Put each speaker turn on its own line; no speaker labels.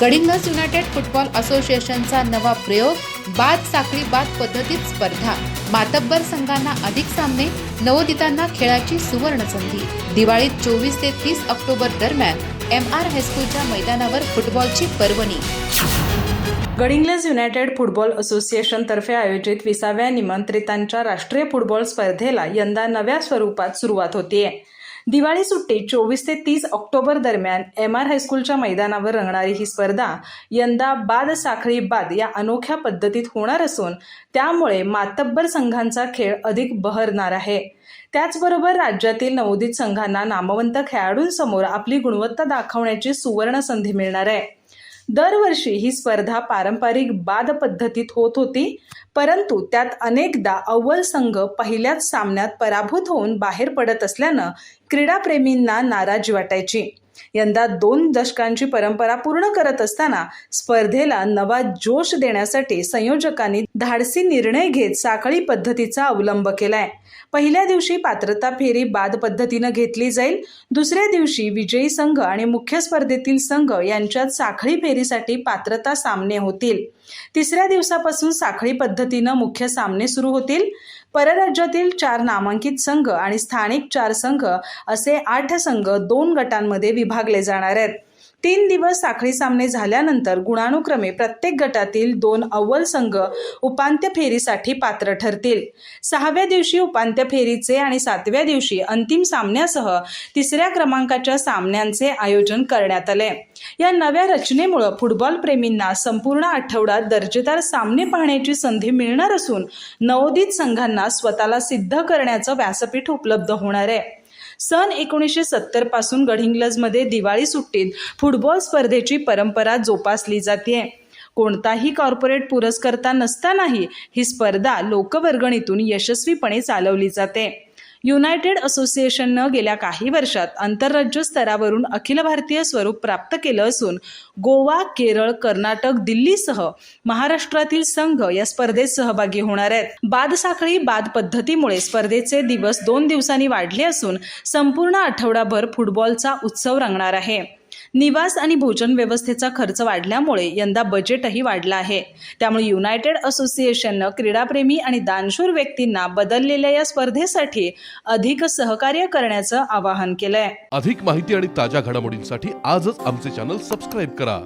गडिंगस United football असोसिएशनचा नवा प्रयोग बाद साखळी बाद पद्धतीत स्पर्धा. मातब्बर संघांना अधिक सामने नवोदितांना खेळाची सुवर्ण संधी. दिवाळीत चोवीस ते तीस ऑक्टोबर दरम्यान एम आर हायस्कूलच्या मैदानावर फुटबॉलची पर्वणी.
गडिंग्लज युनायटेड फुटबॉल असोसिएशनतर्फे आयोजित विसाव्या निमंत्रितांच्या राष्ट्रीय फुटबॉल स्पर्धेला यंदा नव्या स्वरूपात सुरुवात होतीये. दिवाळी सुट्टी चोवीस ते तीस ऑक्टोबर दरम्यान एम आर हायस्कूलच्या मैदानावर रंगणारी ही स्पर्धा यंदा बाद साखळी बाद या अनोख्या पद्धतीत होणार असून त्यामुळे मातब्बर संघांचा खेळ अधिक बहरणार आहे. त्याचबरोबर राज्यातील नवोदित संघांना नामवंत खेळाडूंसमोर आपली गुणवत्ता दाखवण्याची सुवर्ण संधी मिळणार आहे. दरवर्षी ही स्पर्धा पारंपरिक बाद पद्धतीत होत होती. परंतु त्यात अनेकदा अव्वल संघ पहिल्याच सामन्यात पराभूत होऊन बाहेर पडत असल्यानं क्रीडाप्रेमींना नाराजी वाटायची. यंदा दोन दशकांची परंपरा पूर्ण करत असताना स्पर्धेला नवा जोश देण्यासाठी संयोजकांनी धाडसी निर्णय घेत साखळी पद्धतीचा अवलंब केलाय. पहिल्या दिवशी पात्रता फेरी बाद पद्धतीनं घेतली जाईल. दुसऱ्या दिवशी विजयी संघ आणि मुख्य स्पर्धेतील संघ यांच्यात साखळी फेरीसाठी पात्रता सामने होतील. तिसऱ्या दिवसापासून साखळी पद्धतीनं मुख्य सामने सुरू होतील. परराज्यातील चार नामांकित संघ आणि स्थानिक चार संघ असे आठ संघ दोन गटांमध्ये विभागले जाणार आहेत. तीन दिवस साखळी सामने झाल्यानंतर गुणानुक्रमे प्रत्येक गटातील दोन अव्वल संघ उपांत्य फेरीसाठी पात्र ठरतील. सहाव्या दिवशी उपांत्य फेरीचे आणि सातव्या दिवशी अंतिम सामन्यासह तिसऱ्या क्रमांकाच्या सामन्यांचे आयोजन करण्यात आले. या नव्या रचनेमुळं फुटबॉल प्रेमींना संपूर्ण आठवड्यात दर्जेदार सामने पाहण्याची संधी मिळणार असून नवोदित संघांना स्वतःला सिद्ध करण्याचं व्यासपीठ उपलब्ध होणार आहे. सन एकोणीसशे सत्तरपासून गडहिंग्लजमध्ये दिवाळी सुट्टीत फुटबॉल स्पर्धेची परंपरा जोपासली जाते. कोणताही कॉर्पोरेट पुरस्कर्ता नसतानाही ही स्पर्धा लोकवर्गणीतून यशस्वीपणे चालवली जाते. युनायटेड असोसिएशननं गेल्या काही वर्षात आंतरराज्य स्तरावरून अखिल भारतीय स्वरूप प्राप्त केलं असून गोवा केरळ कर्नाटक दिल्लीसह महाराष्ट्रातील संघ या स्पर्धेत सहभागी होणार आहेत. बाद साखळी बाद पद्धतीमुळे स्पर्धेचे दिवस दोन दिवसांनी वाढले असून संपूर्ण आठवडाभर फुटबॉलचा उत्सव रंगणार आहे. निवास आणि भोजन व्यवस्थेचा खर्च वाढल्यामुळे यंदा बजेटही वाढला आहे. त्यामुळे युनायटेड असोसिएशननं क्रीडाप्रेमी आणि दानशूर व्यक्तींना बदललेल्या या स्पर्धेसाठी अधिक सहकार्य करण्याचं आवाहन केलंय.
अधिक माहिती आणि ताज्या घडामोडींसाठी आजच आमचे चॅनल सबस्क्राईब करा.